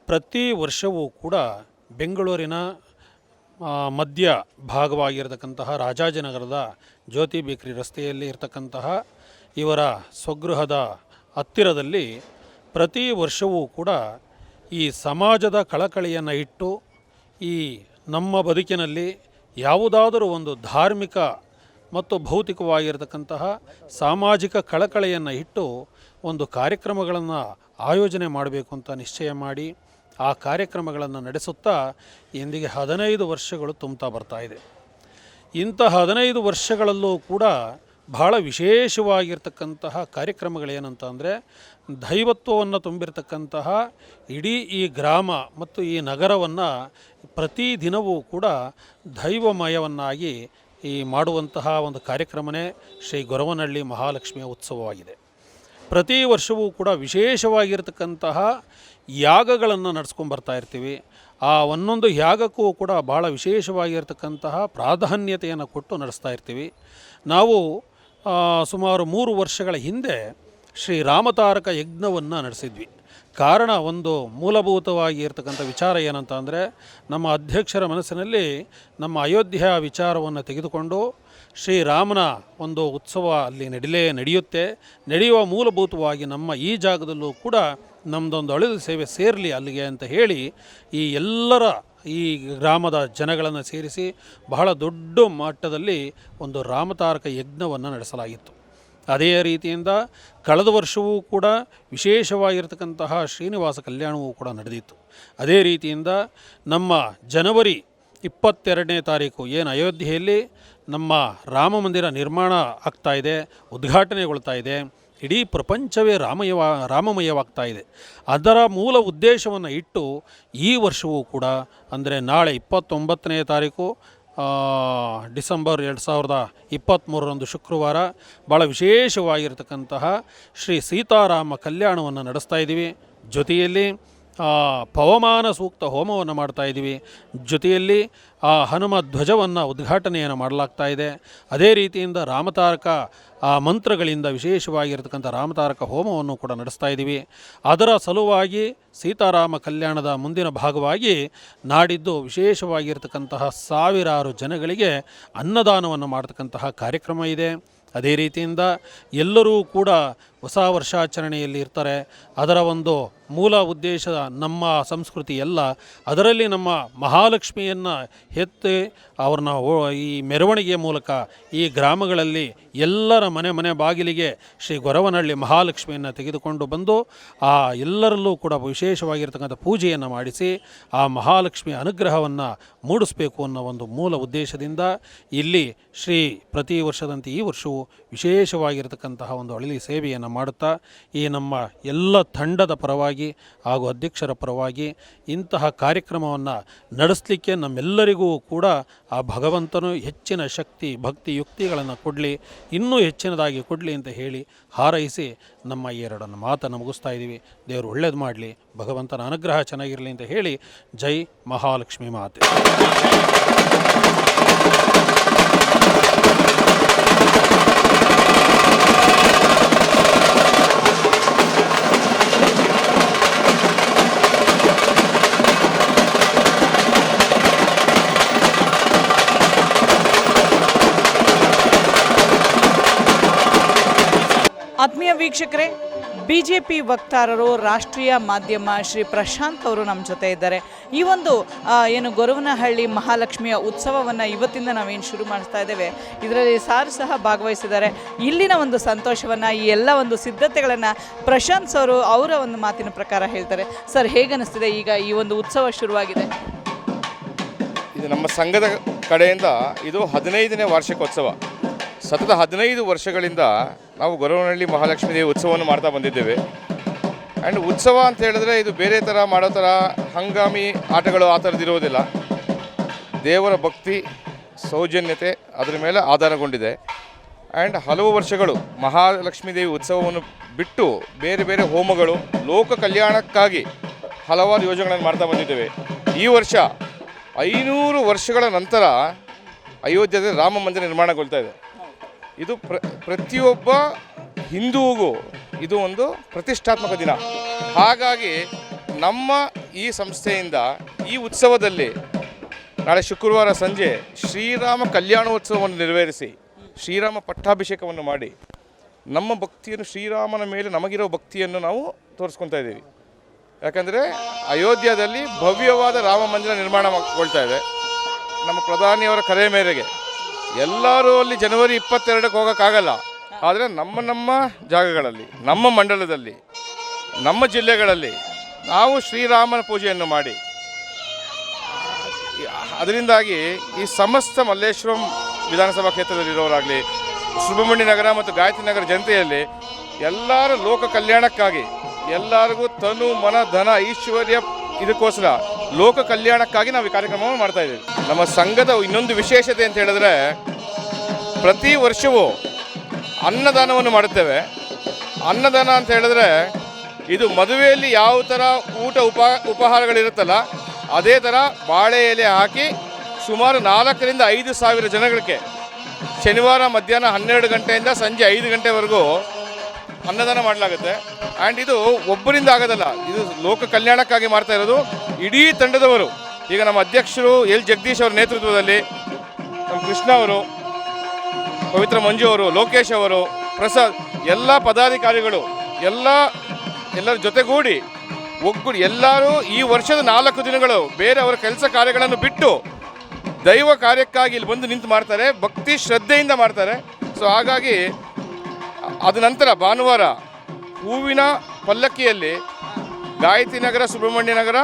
S3: ಪ್ರತಿ ವರ್ಷವೂ ಕೂಡ ಬೆಂಗಳೂರಿನ ಮಧ್ಯ ಭಾಗವಾಗಿರತಕ್ಕಂತಹ ರಾಜಾಜಿನಗರದ ಜ್ಯೋತಿ ಬೇಕ್ರಿ ರಸ್ತೆಯಲ್ಲಿ ಇರತಕ್ಕಂತಹ ಇವರ ಸ್ವಗೃಹದ ಹತ್ತಿರದಲ್ಲಿ ಪ್ರತಿ ವರ್ಷವೂ ಕೂಡ ಈ ಸಮಾಜದ ಕಳಕಳಿಯನ್ನು ಇಟ್ಟು, ಈ ನಮ್ಮ ಬದುಕಿನಲ್ಲಿ ಯಾವುದಾದರೂ ಒಂದು ಧಾರ್ಮಿಕ ಮತ್ತು ಭೌತಿಕವಾಗಿರತಕ್ಕಂತಹ ಸಾಮಾಜಿಕ ಕಳಕಳಿಯನ್ನು ಇಟ್ಟು ಒಂದು ಕಾರ್ಯಕ್ರಮಗಳನ್ನು ಆಯೋಜನೆ ಮಾಡಬೇಕು ಅಂತ ನಿಶ್ಚಯ ಮಾಡಿ ಆ ಕಾರ್ಯಕ್ರಮಗಳನ್ನು ನಡೆಸುತ್ತಾ ಇಂದಿಗೆ ಹದಿನೈದು ವರ್ಷಗಳು ತುಂಬುತ್ತಾ ಬರ್ತಾ ಇದೆ. ಇಂಥ ಹದಿನೈದು ವರ್ಷಗಳಲ್ಲೂ ಕೂಡ ಬಹಳ ವಿಶೇಷವಾಗಿರ್ತಕ್ಕಂತಹ ಕಾರ್ಯಕ್ರಮಗಳೇನಂತ ಅಂದರೆ ದೈವತ್ವವನ್ನು ತುಂಬಿರತಕ್ಕಂತಹ ಇಡೀ ಈ ಗ್ರಾಮ ಮತ್ತು ಈ ನಗರವನ್ನು ಪ್ರತಿದಿನವೂ ಕೂಡ ದೈವಮಯವನ್ನಾಗಿ ಈ ಮಾಡುವಂತಹ ಒಂದು ಕಾರ್ಯಕ್ರಮನೇ ಶ್ರೀ ಗೊರವನಹಳ್ಳಿ ಮಹಾಲಕ್ಷ್ಮಿಯ ಉತ್ಸವವಾಗಿದೆ. ಪ್ರತಿ ವರ್ಷವೂ ಕೂಡ ವಿಶೇಷವಾಗಿರ್ತಕ್ಕಂತಹ ಯಾಗಗಳನ್ನು ನಡೆಸ್ಕೊಂಡು ಬರ್ತಾ ಇರ್ತೀವಿ. ಆ ಒಂದೊಂದು ಯಾಗಕ್ಕೂ ಕೂಡ ಭಾಳ ವಿಶೇಷವಾಗಿರ್ತಕ್ಕಂತಹ ಪ್ರಾಧಾನ್ಯತೆಯನ್ನು ಕೊಟ್ಟು ನಡೆಸ್ತಾ ಇರ್ತೀವಿ. ನಾವು ಸುಮಾರು ಮೂರು ವರ್ಷಗಳ ಹಿಂದೆ ಶ್ರೀ ರಾಮತಾರಕ ಯಜ್ಞವನ್ನು ನಡೆಸಿದ್ವಿ. ಕಾರಣ ಒಂದು ಮೂಲಭೂತವಾಗಿ ಇರತಕ್ಕಂಥ ವಿಚಾರ ಏನಂತ ಅಂದರೆ, ನಮ್ಮ ಅಧ್ಯಕ್ಷರ ಮನಸ್ಸಿನಲ್ಲಿ ನಮ್ಮ ಅಯೋಧ್ಯೆಯ ವಿಚಾರವನ್ನು ತೆಗೆದುಕೊಂಡು ಶ್ರೀರಾಮನ ಒಂದು ಉತ್ಸವ ಅಲ್ಲಿ ನಡಿಲೇ ನಡೆಯುತ್ತೆ. ನಡೆಯುವ ಮೂಲಭೂತವಾಗಿ ನಮ್ಮ ಈ ಜಾಗದಲ್ಲೂ ಕೂಡ ನಮ್ಮದೊಂದು ಅಳಿದ ಸೇವೆ ಸೇರಲಿ ಅಲ್ಲಿಗೆ ಅಂತ ಹೇಳಿ ಈ ಎಲ್ಲರ ಈ ಗ್ರಾಮದ ಜನಗಳನ್ನು ಸೇರಿಸಿ ಬಹಳ ದೊಡ್ಡ ಮಟ್ಟದಲ್ಲಿ ಒಂದು ರಾಮತಾರಕ ಯಜ್ಞವನ್ನು ನಡೆಸಲಾಗಿತ್ತು. ಅದೇ ರೀತಿಯಿಂದ ಕಳೆದ ವರ್ಷವೂ ಕೂಡ ವಿಶೇಷವಾಗಿರ್ತಕ್ಕಂತಹ ಶ್ರೀನಿವಾಸ ಕಲ್ಯಾಣವೂ ಕೂಡ ನಡೆದಿತ್ತು. ಅದೇ ರೀತಿಯಿಂದ ನಮ್ಮ ಜನವರಿ ಇಪ್ಪತ್ತೆರಡನೇ ತಾರೀಕು ಏನು ಅಯೋಧ್ಯೆಯಲ್ಲಿ ನಮ್ಮ ರಾಮ ಮಂದಿರ ನಿರ್ಮಾಣ ಆಗ್ತಾ ಇದೆ, ಉದ್ಘಾಟನೆಗೊಳ್ತಾ ಇದೆ. ಇಡೀ ಪ್ರಪಂಚವೇ ರಾಮಯವ, ರಾಮಮಯವಾಗ್ತಾ ಇದೆ. ಅದರ ಮೂಲ ಉದ್ದೇಶವನ್ನು ಇಟ್ಟು ಈ ವರ್ಷವೂ ಕೂಡ, ಅಂದರೆ ನಾಳೆ ಇಪ್ಪತ್ತೊಂಬತ್ತನೇ ತಾರೀಕು ಡಿಸೆಂಬರ್ ಎರಡು ಸಾವಿರದ ಇಪ್ಪತ್ತ್ಮೂರರಂದು ಶುಕ್ರವಾರ ಭಾಳ ವಿಶೇಷವಾಗಿರತಕ್ಕಂತಹ ಶ್ರೀ ಸೀತಾರಾಮ ಕಲ್ಯಾಣವನ್ನು ನಡೆಸ್ತಾ ಇದ್ದೀವಿ ಜೊತೆಯಲ್ಲಿ ಪವಮಾನ ಸೂಕ್ತ ಹೋಮವನ್ನು ಮಾಡ್ತಾ ಇದ್ದೀವಿ. ಜೊತೆಯಲ್ಲಿ ಆ ಹನುಮ ಧ್ವಜವನ್ನು ಉದ್ಘಾಟನೆಯನ್ನು ಮಾಡಲಾಗ್ತಾ ಇದೆ. ಅದೇ ರೀತಿಯಿಂದ ರಾಮತಾರಕ ಆ ಮಂತ್ರಗಳಿಂದ ವಿಶೇಷವಾಗಿರತಕ್ಕಂಥ ರಾಮತಾರಕ ಹೋಮವನ್ನು ಕೂಡ ನಡೆಸ್ತಾ ಇದ್ದೀವಿ. ಅದರ ಸಲುವಾಗಿ ಸೀತಾರಾಮ ಕಲ್ಯಾಣದ ಮುಂದಿನ ಭಾಗವಾಗಿ ನಾಡಿದ್ದು ವಿಶೇಷವಾಗಿರ್ತಕ್ಕಂತಹ ಸಾವಿರಾರು ಜನಗಳಿಗೆ ಅನ್ನದಾನವನ್ನು ಮಾಡತಕ್ಕಂತಹ ಕಾರ್ಯಕ್ರಮ ಇದೆ. ಅದೇ ರೀತಿಯಿಂದ ಎಲ್ಲರೂ ಕೂಡ ಹೊಸ ವರ್ಷಾಚರಣೆಯಲ್ಲಿ ಇರ್ತಾರೆ. ಅದರ ಒಂದು ಮೂಲ ಉದ್ದೇಶ ನಮ್ಮ ಸಂಸ್ಕೃತಿ ಎಲ್ಲ, ಅದರಲ್ಲಿ ನಮ್ಮ ಮಹಾಲಕ್ಷ್ಮಿಯನ್ನು ಎತ್ತಿ ಅವ್ರನ್ನ ಈ ಮೆರವಣಿಗೆಯ ಮೂಲಕ ಈ ಗ್ರಾಮಗಳಲ್ಲಿ ಎಲ್ಲರ ಮನೆ ಮನೆ ಬಾಗಿಲಿಗೆ ಶ್ರೀ ಗೊರವನಹಳ್ಳಿ ಮಹಾಲಕ್ಷ್ಮಿಯನ್ನು ತೆಗೆದುಕೊಂಡು ಬಂದು, ಆ ಎಲ್ಲರಲ್ಲೂ ಕೂಡ ವಿಶೇಷವಾಗಿರ್ತಕ್ಕಂಥ ಪೂಜೆಯನ್ನು ಮಾಡಿಸಿ, ಆ ಮಹಾಲಕ್ಷ್ಮಿಯ ಅನುಗ್ರಹವನ್ನು ಮೂಡಿಸಬೇಕು ಅನ್ನೋ ಒಂದು ಮೂಲ ಉದ್ದೇಶದಿಂದ ಇಲ್ಲಿ ಶ್ರೀ ಪ್ರತಿ ವರ್ಷದಂತೆ ಈ ವರ್ಷವೂ ವಿಶೇಷವಾಗಿರ್ತಕ್ಕಂತಹ ಒಂದು ಅಳಿಲಿ ಸೇವೆಯನ್ನು ಮಾಡುತ್ತಾ, ಈ ನಮ್ಮ ಎಲ್ಲ ತಂಡದ ಪರವಾಗಿ ಹಾಗೂ ಅಧ್ಯಕ್ಷರ ಪರವಾಗಿ ಇಂತಹ ಕಾರ್ಯಕ್ರಮವನ್ನು ನಡೆಸಲಿಕ್ಕೆ ನಮ್ಮೆಲ್ಲರಿಗೂ ಕೂಡ ಆ ಭಗವಂತನು ಹೆಚ್ಚಿನ ಶಕ್ತಿ, ಭಕ್ತಿ ಯುಕ್ತಿಗಳನ್ನು ಕೊಡಲಿ, ಇನ್ನೂ ಹೆಚ್ಚಿನದಾಗಿ ಕೊಡಲಿ ಅಂತ ಹೇಳಿ ಹಾರೈಸಿ ನಮ್ಮ ಎರಡನ್ನು ಮಾತನ್ನು ಮುಗಿಸ್ತಾ ಇದ್ದೀವಿ. ದೇವರು ಒಳ್ಳೇದು ಮಾಡಲಿ, ಭಗವಂತನ ಅನುಗ್ರಹ ಚೆನ್ನಾಗಿರಲಿ ಅಂತ ಹೇಳಿ ಜೈ ಮಹಾಲಕ್ಷ್ಮಿ ಮಾತೆ.
S1: ವೀಕ್ಷಕರೇ ಬಿ ಜೆ ವಕ್ತಾರರು, ರಾಷ್ಟ್ರೀಯ ಮಾಧ್ಯಮ ಶ್ರೀ ಪ್ರಶಾಂತ್ ಅವರು ನಮ್ಮ ಜೊತೆ ಇದ್ದಾರೆ. ಈ ಒಂದು ಏನು ಗೊರವನಹಳ್ಳಿ ಮಹಾಲಕ್ಷ್ಮಿಯ ಉತ್ಸವವನ್ನು ಇವತ್ತಿಂದ ನಾವೇನು ಶುರು ಮಾಡ್ತಾ ಇದ್ದೇವೆ, ಇದರಲ್ಲಿ ಸಾರು ಸಹ ಭಾಗವಹಿಸಿದ್ದಾರೆ. ಇಲ್ಲಿನ ಒಂದು ಸಂತೋಷವನ್ನು, ಈ ಎಲ್ಲ ಒಂದು ಸಿದ್ಧತೆಗಳನ್ನು ಪ್ರಶಾಂತ್ ಅವರು ಅವರ ಒಂದು ಮಾತಿನ ಪ್ರಕಾರ ಹೇಳ್ತಾರೆ. ಸರ್, ಹೇಗನ್ನಿಸ್ತಿದೆ ಈಗ ಈ ಒಂದು ಉತ್ಸವ ಶುರುವಾಗಿದೆ?
S4: ಇದು ನಮ್ಮ ಸಂಘದ ಕಡೆಯಿಂದ ಇದು ಹದಿನೈದನೇ ವಾರ್ಷಿಕೋತ್ಸವ. ಸತತ ಹದಿನೈದು ವರ್ಷಗಳಿಂದ ನಾವು ಗೊರವನಹಳ್ಳಿ ಮಹಾಲಕ್ಷ್ಮೀ ದೇವಿ ಉತ್ಸವವನ್ನು ಮಾಡ್ತಾ ಬಂದಿದ್ದೇವೆ. ಆ್ಯಂಡ್ ಉತ್ಸವ ಅಂತ ಹೇಳಿದ್ರೆ ಇದು ಬೇರೆ ಥರ ಮಾಡೋ ಥರ ಹಂಗಾಮಿ ಆಟಗಳು ಆ ಥರದ್ದಿರೋದಿಲ್ಲ ದೇವರ ಭಕ್ತಿ, ಸೌಜನ್ಯತೆ ಅದರ ಮೇಲೆ ಆಧಾರಗೊಂಡಿದೆ. ಆ್ಯಂಡ್ ಹಲವು ವರ್ಷಗಳು ಮಹಾಲಕ್ಷ್ಮೀ ದೇವಿ ಉತ್ಸವವನ್ನು ಬಿಟ್ಟು ಬೇರೆ ಬೇರೆ ಹೋಮಗಳು, ಲೋಕ ಕಲ್ಯಾಣಕ್ಕಾಗಿ ಹಲವಾರು ಯೋಜನೆಗಳನ್ನು ಮಾಡ್ತಾ ಬಂದಿದ್ದೇವೆ. ಈ ವರ್ಷ ಐನೂರು ವರ್ಷಗಳ ನಂತರ ಅಯೋಧ್ಯೆಯಲ್ಲಿ ರಾಮ ಮಂದಿರ ನಿರ್ಮಾಣಗೊಳ್ತಾ ಇದೆ. ಇದು ಪ್ರ, ಪ್ರತಿಯೊಬ್ಬ ಹಿಂದೂಗೂ ಇದು ಒಂದು ಪ್ರತಿಷ್ಠಾತ್ಮಕ ದಿನ. ಹಾಗಾಗಿ ನಮ್ಮ ಈ ಸಂಸ್ಥೆಯಿಂದ ಈ ಉತ್ಸವದಲ್ಲಿ ನಾಳೆ ಶುಕ್ರವಾರ ಸಂಜೆ ಶ್ರೀರಾಮ ಕಲ್ಯಾಣೋತ್ಸವವನ್ನು ನೆರವೇರಿಸಿ ಶ್ರೀರಾಮ ಪಟ್ಟಾಭಿಷೇಕವನ್ನು ಮಾಡಿ ನಮ್ಮ ಭಕ್ತಿಯನ್ನು ಶ್ರೀರಾಮನ ಮೇಲೆ ನಮಗಿರೋ ಭಕ್ತಿಯನ್ನು ನಾವು ತೋರಿಸ್ಕೊತಾ ಇದ್ದೀವಿ. ಯಾಕಂದರೆ ಅಯೋಧ್ಯದಲ್ಲಿ ಭವ್ಯವಾದ ರಾಮ ಮಂದಿರ ನಿರ್ಮಾಣ ನಿರ್ಮಾಣಗೊಳ್ತಾ ಇದೆ. ನಮ್ಮ ಪ್ರಧಾನಿಯವರ ಕರೆ ಮೇರೆಗೆ ಎಲ್ಲರೂ ಅಲ್ಲಿ ಜನವರಿ ಇಪ್ಪತ್ತೆರಡಕ್ಕೆ ಹೋಗೋಕ್ಕಾಗಲ್ಲ. ಆದರೆ ನಮ್ಮ ನಮ್ಮ ಜಾಗಗಳಲ್ಲಿ, ನಮ್ಮ ಮಂಡಲದಲ್ಲಿ, ನಮ್ಮ ಜಿಲ್ಲೆಗಳಲ್ಲಿ ನಾವು ಶ್ರೀರಾಮನ ಪೂಜೆಯನ್ನು ಮಾಡಿ. ಅದರಿಂದಾಗಿ ಈ ಸಮಸ್ತ ಮಲ್ಲೇಶ್ವರಂ ವಿಧಾನಸಭಾ ಕ್ಷೇತ್ರದಲ್ಲಿರೋರಾಗಲಿ, ಸುಬ್ರಹ್ಮಣ್ಯ ನಗರ ಮತ್ತು ಗಾಯತ್ರಿ ನಗರ ಜನತೆಯಲ್ಲಿ ಎಲ್ಲರ ಲೋಕ ಕಲ್ಯಾಣಕ್ಕಾಗಿ ಎಲ್ಲರಿಗೂ ತನು ಮನ ಧನ ಐಶ್ವರ್ಯ ಇದಕ್ಕೋಸ್ಕರ ಲೋಕ ಕಲ್ಯಾಣಕ್ಕಾಗಿ ನಾವು ಈ ಕಾರ್ಯಕ್ರಮವನ್ನು ಮಾಡ್ತಾ ಇದ್ದೀವಿ. ನಮ್ಮ ಸಂಘದ ಇನ್ನೊಂದು ವಿಶೇಷತೆ ಅಂತ ಹೇಳಿದ್ರೆ ಪ್ರತಿ ವರ್ಷವೂ ಅನ್ನದಾನವನ್ನು ಮಾಡುತ್ತೇವೆ. ಅನ್ನದಾನ ಅಂತ ಹೇಳಿದ್ರೆ ಇದು ಮದುವೆಯಲ್ಲಿ ಯಾವ ಥರ ಊಟ ಉಪ, ಉಪಹಾರಗಳಿರುತ್ತಲ್ಲ, ಅದೇ ಥರ ಬಾಳೆ ಎಲೆ ಹಾಕಿ ಸುಮಾರು ನಾಲ್ಕರಿಂದ ಐದು ಸಾವಿರ ಜನಗಳಿಗೆ ಶನಿವಾರ ಮಧ್ಯಾಹ್ನ ಹನ್ನೆರಡು ಗಂಟೆಯಿಂದ ಸಂಜೆ ಐದು ಗಂಟೆವರೆಗೂ ಅನ್ನದಾನ ಮಾಡಲಾಗುತ್ತೆ. ಆ್ಯಂಡ್ ಇದು ಒಬ್ಬರಿಂದ ಆಗೋದಲ್ಲ. ಇದು ಲೋಕ ಕಲ್ಯಾಣಕ್ಕಾಗಿ ಮಾಡ್ತಾ ಇರೋದು ಇಡೀ ತಂಡದವರು. ಈಗ ನಮ್ಮ ಅಧ್ಯಕ್ಷರು ಎಲ್. ಜಗದೀಶ್ ಅವರ ನೇತೃತ್ವದಲ್ಲಿ ನಮ್ಮ ಕೃಷ್ಣ ಅವರು, ಪವಿತ್ರ ಮಂಜು ಅವರು, ಲೋಕೇಶ್ ಅವರು, ಪ್ರಸಾದ್, ಎಲ್ಲ ಪದಾಧಿಕಾರಿಗಳು, ಎಲ್ಲ, ಎಲ್ಲರ ಜೊತೆಗೂಡಿ ಒಗ್ಗೂಡಿ ಎಲ್ಲರೂ ಈ ವರ್ಷದ ನಾಲ್ಕು ದಿನಗಳು ಬೇರೆ ಅವರ ಕೆಲಸ ಕಾರ್ಯಗಳನ್ನು ಬಿಟ್ಟು ದೈವ ಕಾರ್ಯಕ್ಕಾಗಿ ಇಲ್ಲಿ ಬಂದು ನಿಂತು ಮಾಡ್ತಾರೆ, ಭಕ್ತಿ ಶ್ರದ್ಧೆಯಿಂದ ಮಾಡ್ತಾರೆ. ಸೊ ಹಾಗಾಗಿ ಅದ ನಂತರ ಭಾನುವಾರ ಹೂವಿನ ಪಲ್ಲಕ್ಕಿಯಲ್ಲಿ ಗಾಯತ್ರಿ ನಗರ ಸುಬ್ರಹ್ಮಣ್ಯ ನಗರ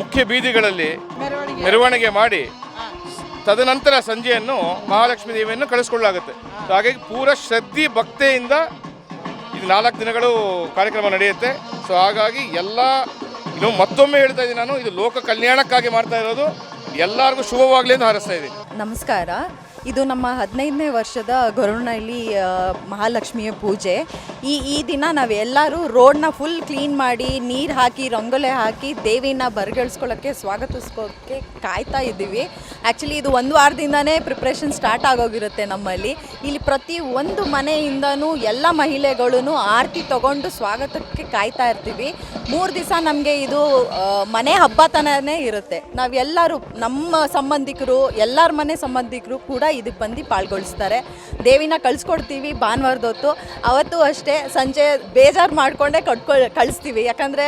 S4: ಮುಖ್ಯ ಬೀದಿಗಳಲ್ಲಿ ಮೆರವಣಿಗೆ. ಮಾಡಿ ತದನಂತರ ಸಂಜೆಯನ್ನು ಮಹಾಲಕ್ಷ್ಮೀ ದೇವಿಯನ್ನು ಕಳಿಸ್ಕೊಳ್ಳಲಾಗುತ್ತೆ. ಸೊ ಹಾಗಾಗಿ ಪೂರ ಶ್ರದ್ಧಿ ಭಕ್ತೆಯಿಂದ ಇದು ನಾಲ್ಕು ದಿನಗಳು ಕಾರ್ಯಕ್ರಮ ನಡೆಯುತ್ತೆ. ಸೊ ಹಾಗಾಗಿ ಎಲ್ಲ ಇದು ಮತ್ತೊಮ್ಮೆ ಹೇಳ್ತಾ ಇದ್ದೀನಿ ನಾನು ಇದು ಲೋಕ ಕಲ್ಯಾಣಕ್ಕಾಗಿ ಮಾಡ್ತಾ ಇರೋದು. ಎಲ್ಲರಿಗೂ ಶುಭವಾಗಲಿ ಅಂತ ಹಾರಿಸ್ತಾ ಇದ್ದೀನಿ.
S5: ನಮಸ್ಕಾರ. ಇದು ನಮ್ಮ ಹದಿನೈದನೇ ವರ್ಷದ ಗೊರವನಹಳ್ಳಿ ಮಹಾಲಕ್ಷ್ಮಿಯ ಪೂಜೆ. ಈ ಈ ದಿನ ನಾವೆಲ್ಲರೂ ರೋಡ್ನ ಫುಲ್ ಕ್ಲೀನ್ ಮಾಡಿ, ನೀರು ಹಾಕಿ, ರಂಗೋಲೆ ಹಾಕಿ, ದೇವಿನ ಬರಗಳಿಸ್ಕೊಳ್ಳೋಕ್ಕೆ ಸ್ವಾಗತಿಸ್ಕೋಕ್ಕೆ ಕಾಯ್ತಾ ಇದ್ದೀವಿ. ಆ್ಯಕ್ಚುಲಿ ಇದು ಒಂದು ವಾರದಿಂದನೇ ಪ್ರಿಪ್ರೇಷನ್ ಸ್ಟಾರ್ಟ್ ಆಗೋಗಿರುತ್ತೆ ನಮ್ಮಲ್ಲಿ. ಇಲ್ಲಿ ಪ್ರತಿ ಒಂದು ಮನೆಯಿಂದನೂ ಎಲ್ಲ ಮಹಿಳೆಗಳೂ ಆರತಿ ತಗೊಂಡು ಸ್ವಾಗತಕ್ಕೆ ಕಾಯ್ತಾ ಇರ್ತೀವಿ. ಮೂರು ದಿವಸ ನಮಗೆ ಇದು ಮನೆ ಹಬ್ಬ ತನೇ ಇರುತ್ತೆ. ನಾವೆಲ್ಲರೂ ನಮ್ಮ ಸಂಬಂಧಿಕರು, ಎಲ್ಲರ ಮನೆ ಸಂಬಂಧಿಕರು ಕೂಡ ಇದಕ್ಕೆ ಬಂದು ಪಾಲ್ಗೊಳಿಸ್ತಾರೆ. ದೇವಿನ ಕಳಿಸ್ಕೊಡ್ತೀವಿ ಭಾನುವಾರದೊತ್ತು ಅವತ್ತು ಅಷ್ಟೇ ಸಂಜೆ ಬೇಜಾರು ಮಾಡಿಕೊಂಡೇ ಕಟ್ಕೊ, ಕಳಿಸ್ತೀವಿ. ಯಾಕಂದರೆ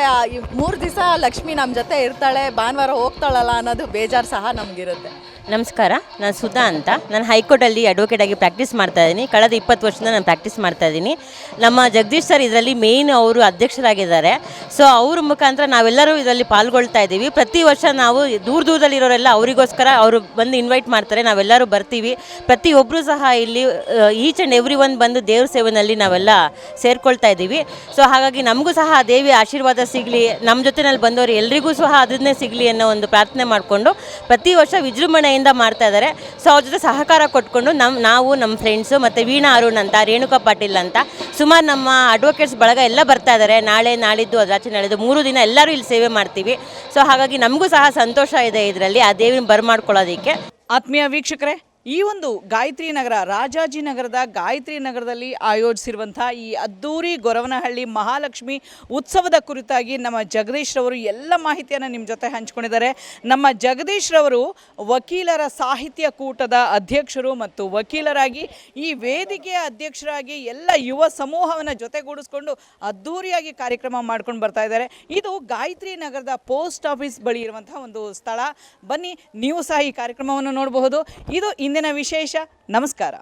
S5: ಮೂರು ದಿವಸ ಲಕ್ಷ್ಮಿ ನಮ್ಮ ಜೊತೆ ಇರ್ತಾಳೆ, ಭಾನುವಾರ ಹೋಗ್ತಾಳಲ್ಲ ಅನ್ನೋದು ಬೇಜಾರು ಸಹ ನಮಗಿರುತ್ತೆ.
S6: ನಮಸ್ಕಾರ, ನಾನು ಸುಧಾ ಅಂತ. ನಾನು ಹೈಕೋರ್ಟಲ್ಲಿ ಅಡ್ವೊಕೇಟಾಗಿ ಪ್ರಾಕ್ಟೀಸ್ ಮಾಡ್ತಾ ಇದ್ದೀನಿ. ಕಳೆದ ಇಪ್ಪತ್ತು ವರ್ಷದಿಂದ ನಾನು ಪ್ರಾಕ್ಟೀಸ್ ಮಾಡ್ತಾ ಇದ್ದೀನಿ. ನಮ್ಮ ಜಗದೀಶ್ ಸರ್ ಇದರಲ್ಲಿ ಮೇನ್ ಅವರು ಅಧ್ಯಕ್ಷರಾಗಿದ್ದಾರೆ. ಸೊ ಅವ್ರ ಮುಖಾಂತರ ನಾವೆಲ್ಲರೂ ಇದರಲ್ಲಿ ಪಾಲ್ಗೊಳ್ತಾ ಇದ್ದೀವಿ. ಪ್ರತಿ ವರ್ಷ ನಾವು ದೂರ ದೂರದಲ್ಲಿರೋರೆಲ್ಲ ಅವರಿಗೋಸ್ಕರ ಅವರು ಬಂದು ಇನ್ವೈಟ್ ಮಾಡ್ತಾರೆ. ನಾವೆಲ್ಲರೂ ಬರ್ತೀವಿ. ಪ್ರತಿಯೊಬ್ಬರು ಸಹ ಇಲ್ಲಿ ಈಚ್ ಆ್ಯಂಡ್ ಎವ್ರಿ ಒನ್ ಬಂದು ದೇವ್ರ ಸೇವೆನಲ್ಲಿ ನಾವೆಲ್ಲ ಸೇರ್ಕೊಳ್ತಾ ಇದ್ದೀವಿ. ಸೊ ಹಾಗಾಗಿ ನಮಗೂ ಸಹ ದೇವಿ ಆಶೀರ್ವಾದ ಸಿಗಲಿ. ನಮ್ಮ ಜೊತೆನಲ್ಲಿ ಬಂದವರು ಎಲ್ರಿಗೂ ಸಹ ಅದನ್ನೇ ಸಿಗಲಿ ಅನ್ನೋ ಒಂದು ಪ್ರಾರ್ಥನೆ ಮಾಡಿಕೊಂಡು ಪ್ರತಿ ವರ್ಷ ವಿಜೃಂಭಣೆಯಿಂದ ಮಾಡ್ತಾ ಇದ್ದಾರೆ. ಸೊ ಅವ್ರ ಜೊತೆ ಸಹಕಾರ ಕೊಟ್ಕೊಂಡು ನಮ್ಮ ನಾವು ನಮ್ಮ ಫ್ರೆಂಡ್ಸು ಮತ್ತು ವೀಣಾ ಅರುಣ್ ಅಂತ, ರೇಣುಕಾ ಪಾಟೀಲ್ ಅಂತ, ಸುಮಾರು ನಮ್ಮ ಅಡ್ವೊಕೇಟ್ಸ್ ಬಳಗ ಎಲ್ಲ ಬರ್ತಾ ಇದ್ದಾರೆ. ನಾಳೆ, ನಾಳಿದ್ದು ಅದಾಚೆ ನಾಳಿದ್ದು ಮೂರು ದಿನ ಎಲ್ಲರೂ ಇಲ್ಲಿ ಸೇವೆ ಮಾಡ್ತೀವಿ. ಸೊ ಹಾಗಾಗಿ ನಮಗೂ ಸಹ ಸಂತೋಷ ಇದೆ ಇದರಲ್ಲಿ. ಆ ದೇವಿನ ಬರ್ಮಾಡ್ಕೊಳ್ಳೋದಕ್ಕೆ.
S1: ಆತ್ಮೀಯ ವೀಕ್ಷಕರೇ ಈ ಒಂದು ಗಾಯತ್ರಿ ನಗರ ರಾಜಾಜಿನಗರದ ಗಾಯತ್ರಿ ನಗರದಲ್ಲಿ ಆಯೋಜಿಸಿರುವಂಥ ಈ ಅದ್ದೂರಿ ಗೊರವನಹಳ್ಳಿ ಮಹಾಲಕ್ಷ್ಮಿ ಉತ್ಸವದ ಕುರಿತಾಗಿ ನಮ್ಮ ಜಗದೀಶ್ ರವರು ಎಲ್ಲ ಮಾಹಿತಿಯನ್ನು ನಿಮ್ಮ ಜೊತೆ ಹಂಚ್ಕೊಂಡಿದ್ದಾರೆ. ನಮ್ಮ ಜಗದೀಶ್ ರವರು ವಕೀಲರ ಸಾಹಿತ್ಯ ಕೂಟದ ಅಧ್ಯಕ್ಷರು ಮತ್ತು ವಕೀಲರಾಗಿ ಈ ವೇದಿಕೆಯ ಅಧ್ಯಕ್ಷರಾಗಿ ಎಲ್ಲ ಯುವ ಸಮೂಹವನ್ನು ಜೊತೆಗೂಡಿಸ್ಕೊಂಡು ಅದ್ದೂರಿಯಾಗಿ ಕಾರ್ಯಕ್ರಮ ಮಾಡ್ಕೊಂಡು ಬರ್ತಾ ಇದ್ದಾರೆ. ಇದು ಗಾಯತ್ರಿ ನಗರದ ಪೋಸ್ಟ್ ಆಫೀಸ್ ಬಳಿ ಇರುವಂತಹ ಒಂದು ಸ್ಥಳ. ಬನ್ನಿ, ನೀವು ಸಹ ಈ ಕಾರ್ಯಕ್ರಮವನ್ನು ನೋಡಬಹುದು. ಇದು ಇಂದಿನ ವಿಶೇಷ ನಮಸ್ಕಾರ.